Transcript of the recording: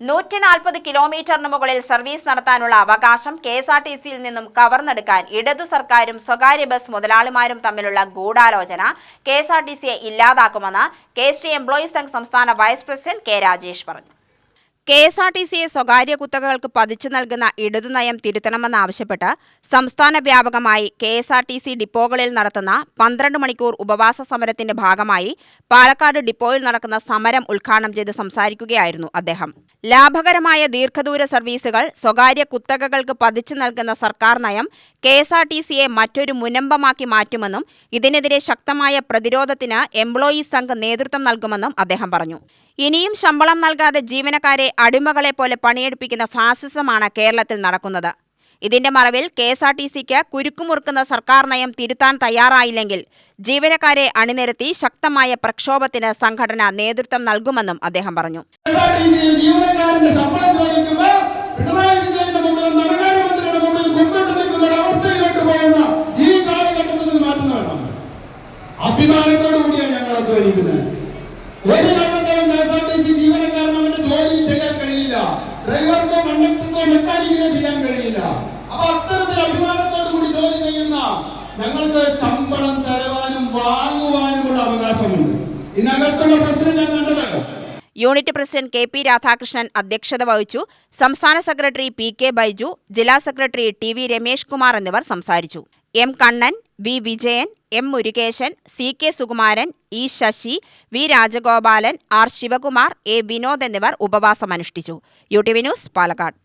നൂറ്റി നാൽപ്പത് കിലോമീറ്ററിന് മുകളിൽ സർവീസ് നടത്താനുള്ള അവകാശം കെ എസ് ആർ ടി സിയിൽ നിന്നും കവർന്നെടുക്കാൻ ഇടതു സർക്കാരും സ്വകാര്യ ബസ് മുതലാളിമാരും തമ്മിലുള്ള ഗൂഢാലോചന കെ എസ് ആർ ടി സിയെ ഇല്ലാതാക്കുമെന്ന് K S T employees Sangh സംസ്ഥാന വൈസ് പ്രസിഡന്റ് കെ രാജേഷ് പറഞ്ഞു. കെ എസ് ആർ ടി സിയെ സ്വകാര്യ കുത്തകകൾക്ക് പതിച്ചു നൽകുന്ന ഇടതുനയം തിരുത്തണമെന്നാവശ്യപ്പെട്ട് സംസ്ഥാന വ്യാപകമായി K S R T C ഡിപ്പോകളിൽ നടത്തുന്ന പന്ത്രണ്ട് മണിക്കൂർ ഉപവാസ സമരത്തിന്റെ ഭാഗമായി പാലക്കാട് ഡിപ്പോയിൽ നടക്കുന്ന സമരം ഉദ്ഘാടനം ചെയ്ത് സംസാരിക്കുകയായിരുന്നു അദ്ദേഹം. ലാഭകരമായ ദീർഘദൂര സർവീസുകൾ സ്വകാര്യ കുത്തകകൾക്ക് പതിച്ചു നൽകുന്ന സർക്കാർ നയം കെ എസ് ആർ ടി സിയെ മറ്റൊരു മുനമ്പമാക്കി മാറ്റുമെന്നും ഇതിനെതിരെ ശക്തമായ പ്രതിരോധത്തിന് എംപ്ലോയീസ് സംഘ് നേതൃത്വം നൽകുമെന്നും അദ്ദേഹം പറഞ്ഞു. ഇനിയും ശമ്പളം നൽകാതെ ജീവനക്കാരെ അടിമകളെ പോലെ പണിയെടുപ്പിക്കുന്ന ഫാസിസമാണ് കേരളത്തിൽ നടക്കുന്നത്. ഇതിന്റെ മറവിൽ കെ എസ് ആർ ടി സിക്ക് കുരുക്കുമുറുക്കുന്ന സർക്കാർ നയം തിരുത്താൻ തയ്യാറായില്ലെങ്കിൽ ജീവനക്കാരെ അണിനിരത്തി ശക്തമായ പ്രക്ഷോഭത്തിന് സംഘടന നേതൃത്വം നൽകുമെന്നും അദ്ദേഹം പറഞ്ഞു. ഒരു കണ്ടക്ടർക്കോ മെക്കാനിക്കിനെ ചെയ്യാൻ കഴിയില്ല. അപ്പൊ അത്തരത്തിൽ അഭിമാനത്തോടു കൂടി ജോലി ചെയ്യുന്ന ഞങ്ങൾക്ക് ശമ്പളം തരുവാനും വാങ്ങുവാനുമുള്ള അവകാശമുണ്ട്. ഇതിനകത്തുള്ള പ്രശ്നം ഞാൻ കണ്ടത്. Unit president K P Radhakrishnan അധ്യക്ഷത വഹിച്ചു. സംസ്ഥാന സെക്രട്ടറി പി കെ ബൈജു ജില്ലാ secretary T V Ramesh Kumar എന്നിവർ സംസാരിച്ചു. M Kannan V Vijayan M Murukesan C K Sukumaran E Sasi V Rajagopalan R Sivakumar A Vinod എന്നിവർ ഉപവാസമനുഷ്ഠിച്ചു. U T V news Palakkad.